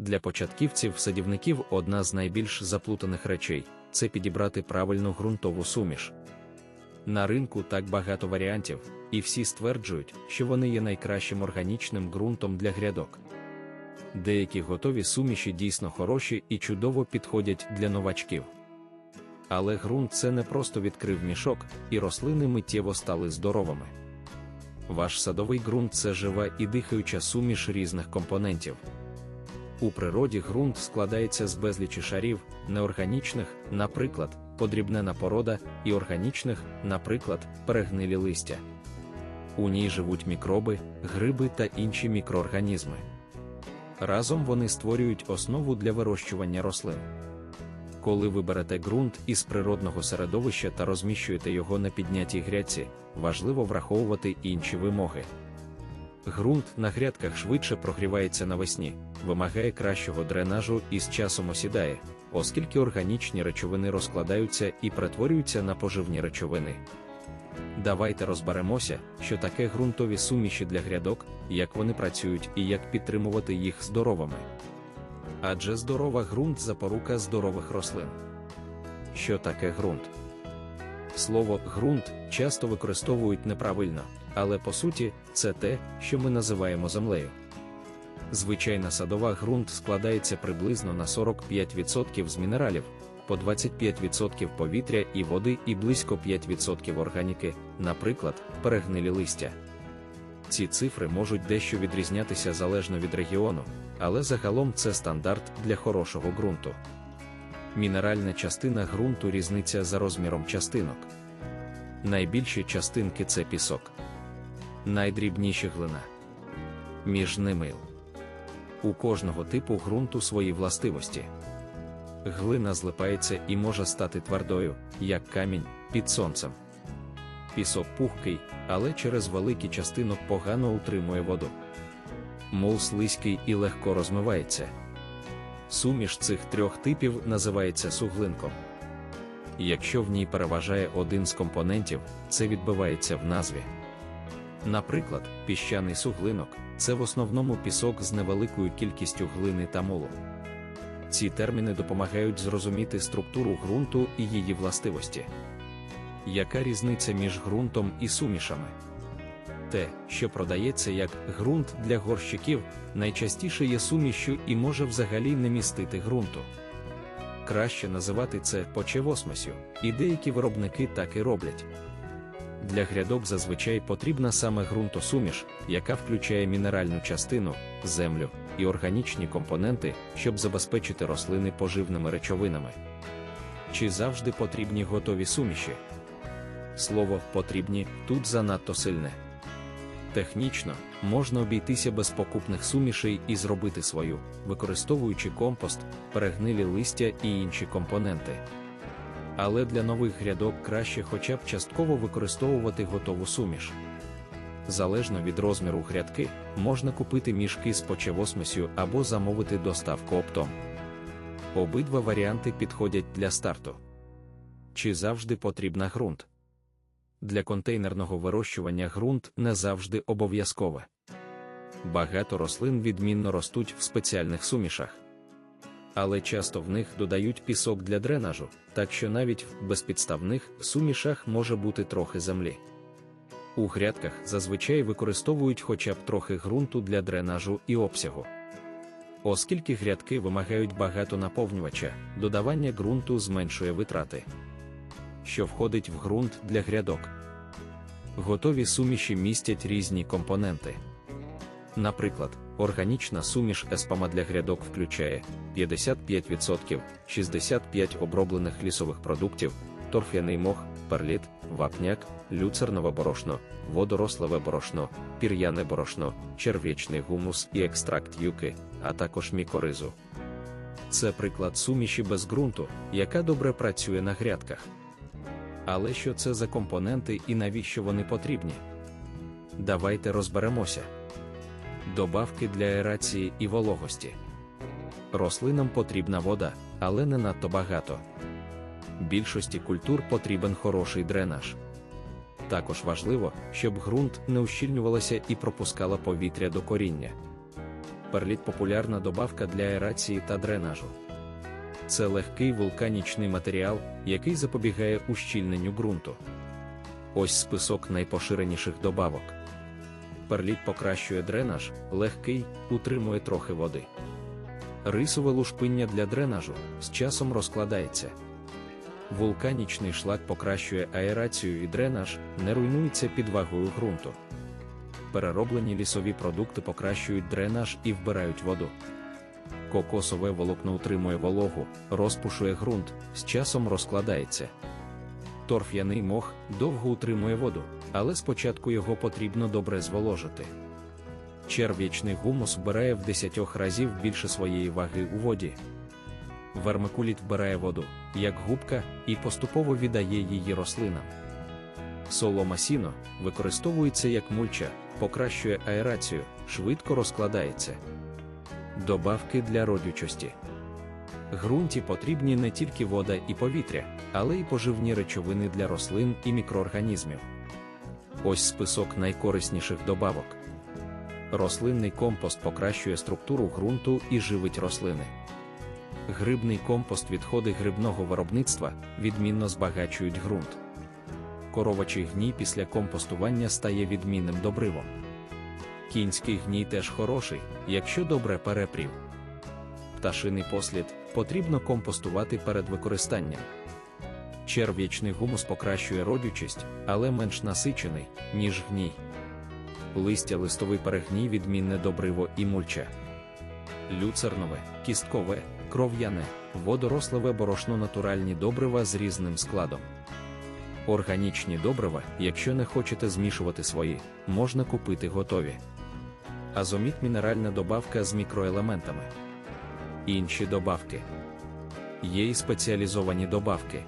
Для початківців-садівників одна з найбільш заплутаних речей це підібрати правильну ґрунтову суміш. На ринку так багато варіантів, і всі стверджують, що вони є найкращим органічним ґрунтом для грядок. Деякі готові суміші дійсно хороші і чудово підходять для новачків. Але ґрунт це не просто відкрив мішок, і рослини миттєво стали здоровими. Ваш садовий ґрунт це жива і дихаюча суміш різних компонентів. У природі ґрунт складається з безлічі шарів, неорганічних, наприклад, подрібнена порода, і органічних, наприклад, перегнилі листя. У ній живуть мікроби, гриби та інші мікроорганізми. Разом вони створюють основу для вирощування рослин. Коли ви берете ґрунт із природного середовища та розміщуєте його на піднятій грядці, важливо враховувати інші вимоги. Ґрунт на грядках швидше прогрівається навесні, вимагає кращого дренажу і з часом осідає, оскільки органічні речовини розкладаються і перетворюються на поживні речовини. Давайте розберемося, що таке ґрунтові суміші для грядок, як вони працюють і як підтримувати їх здоровими. Адже здорова ґрунт запорука здорових рослин. Що таке ґрунт? Слово ґрунт часто використовують неправильно, але по суті, це те, що ми називаємо землею. Звичайна садова ґрунт складається приблизно на 45% з мінералів, по 25% повітря і води і близько 5% органіки, наприклад, перегнилі листя. Ці цифри можуть дещо відрізнятися залежно від регіону, але загалом це стандарт для хорошого ґрунту. Мінеральна частина ґрунту різниця за розміром частинок. Найбільші частинки це пісок, найдрібніші глина. Між ними. У кожного типу ґрунту свої властивості. Глина злипається і може стати твердою, як камінь, під сонцем. Пісок пухкий, але через великий частинок погано утримує воду. Мул слизький і легко розмивається. Суміш цих трьох типів називається суглинком. Якщо в ній переважає один з компонентів, це відбивається в назві. Наприклад, піщаний суглинок це в основному пісок з невеликою кількістю глини та молу. Ці терміни допомагають зрозуміти структуру ґрунту і її властивості. Яка різниця між ґрунтом і сумішами? Те, що продається як ґрунт для горщиків, найчастіше є сумішю і може взагалі не містити ґрунту. Краще називати це почевосмесю, і деякі виробники так і роблять. Для грядок зазвичай потрібна саме ґрунтосуміш, яка включає мінеральну частину, землю і органічні компоненти, щоб забезпечити рослини поживними речовинами. Чи завжди потрібні готові суміші? Слово потрібні тут занадто сильне. Технічно можна обійтися без покупних сумішей і зробити свою, використовуючи компост, перегнилі листя і інші компоненти. Але для нових грядок краще хоча б частково використовувати готову суміш. Залежно від розміру грядки, можна купити мішки з почевосмесю або замовити доставку оптом. Обидва варіанти підходять для старту. Чи завжди потрібна ґрунт? Для контейнерного вирощування ґрунт не завжди обов'язкове. Багато рослин відмінно ростуть в спеціальних сумішах. Але часто в них додають пісок для дренажу, так що навіть в безпідставних сумішах може бути трохи землі. У грядках зазвичай використовують хоча б трохи ґрунту для дренажу і обсягу. Оскільки грядки вимагають багато наповнювача, додавання ґрунту зменшує витрати що входить в ґрунт для грядок. Готові суміші містять різні компоненти. Наприклад, органічна суміш еспама для грядок включає 55%, 65 оброблених лісових продуктів, торф'яний мох, перліт, вапняк, люцернове борошно, водорослеве борошно, пір'яне борошно, черв'ячний гумус і екстракт юки, а також мікоризу. Це приклад суміші без ґрунту, яка добре працює на грядках. Але що це за компоненти і навіщо вони потрібні? Давайте розберемося. Добавки для аерації і вологості. Рослинам потрібна вода, але не надто багато. Більшості культур потрібен хороший дренаж. Також важливо, щоб ґрунт не ущільнювалося і пропускала повітря до коріння. Перліт популярна добавка для аерації та дренажу. Це легкий вулканічний матеріал, який запобігає ущільненню ґрунту. Ось список найпоширеніших добавок. Перліт покращує дренаж, легкий, утримує трохи води. Рисове лушпиння для дренажу з часом розкладається. Вулканічний шлак покращує аерацію і дренаж, не руйнується під вагою ґрунту. Перероблені лісові продукти покращують дренаж і вбирають воду. Кокосове волокно утримує вологу, розпушує ґрунт, з часом розкладається. Торф'яний мох довго утримує воду, але спочатку його потрібно добре зволожити. Черв'ячний гумус вбирає в 10 разів більше своєї ваги у воді. Вермикуліт вбирає воду, як губка, і поступово віддає її рослинам. Солома сіно використовується як мульча, покращує аерацію, швидко розкладається. Добавки для родючості. Ґрунті потрібні не тільки вода і повітря, але й поживні речовини для рослин і мікроорганізмів. Ось список найкорисніших добавок. Рослинний компост покращує структуру ґрунту і живить рослини. Грибний компост відходи грибного виробництва відмінно збагачують ґрунт. Коровачий гній після компостування стає відмінним добривом. Кінський гній теж хороший, якщо добре перепрів. Пташиний послід потрібно компостувати перед використанням. Черв'ячний гумус покращує родючість, але менш насичений, ніж гній. Листя листовий перегній відмінне добриво і мульча. Люцернове, кісткове, кров'яне, водоросливе борошно натуральні добрива з різним складом. Органічні добрива, якщо не хочете змішувати свої, можна купити готові. Азоміт мінеральна добавка з мікроелементами. Інші добавки. Є і спеціалізовані добавки.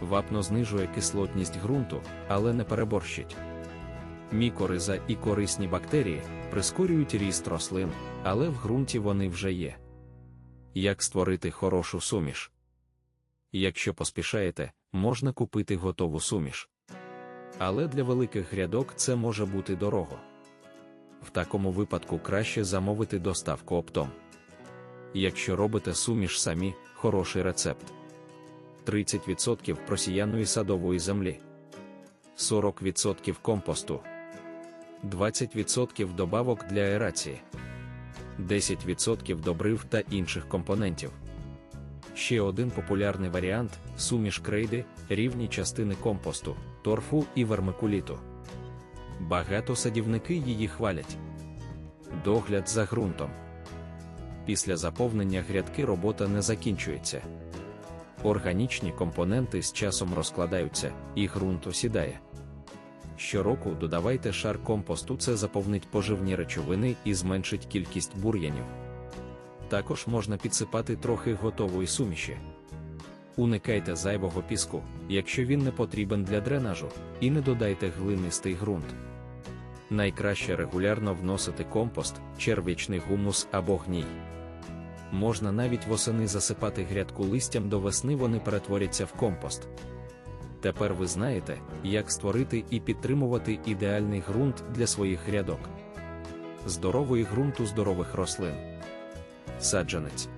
Вапно знижує кислотність ґрунту, але не переборщить. Мікориза і корисні бактерії прискорюють ріст рослин, але в ґрунті вони вже є. Як створити хорошу суміш? Якщо поспішаєте, можна купити готову суміш. Але для великих грядок це може бути дорого. В такому випадку краще замовити доставку оптом. Якщо робите суміш самі, хороший рецепт. 30% просіяної садової землі, 40% компосту, 20% добавок для аерації, 10% добрив та інших компонентів. Ще один популярний варіант суміш крейди, рівні частини компосту, торфу і вермикуліту. Багато садівники її хвалять. Догляд за ґрунтом. Після заповнення грядки робота не закінчується. Органічні компоненти з часом розкладаються, і ґрунт осідає. Щороку додавайте шар компосту, це заповнить поживні речовини і зменшить кількість бур'янів. Також можна підсипати трохи готової суміші. Уникайте зайвого піску, якщо він не потрібен для дренажу, і не додайте глинистий ґрунт. Найкраще регулярно вносити компост, черв'ячний гумус або гній. Можна навіть восени засипати грядку листям до весни вони перетворяться в компост. Тепер ви знаєте, як створити і підтримувати ідеальний ґрунт для своїх грядок. Здоровий ґрунт у здорових рослин. Саджанець.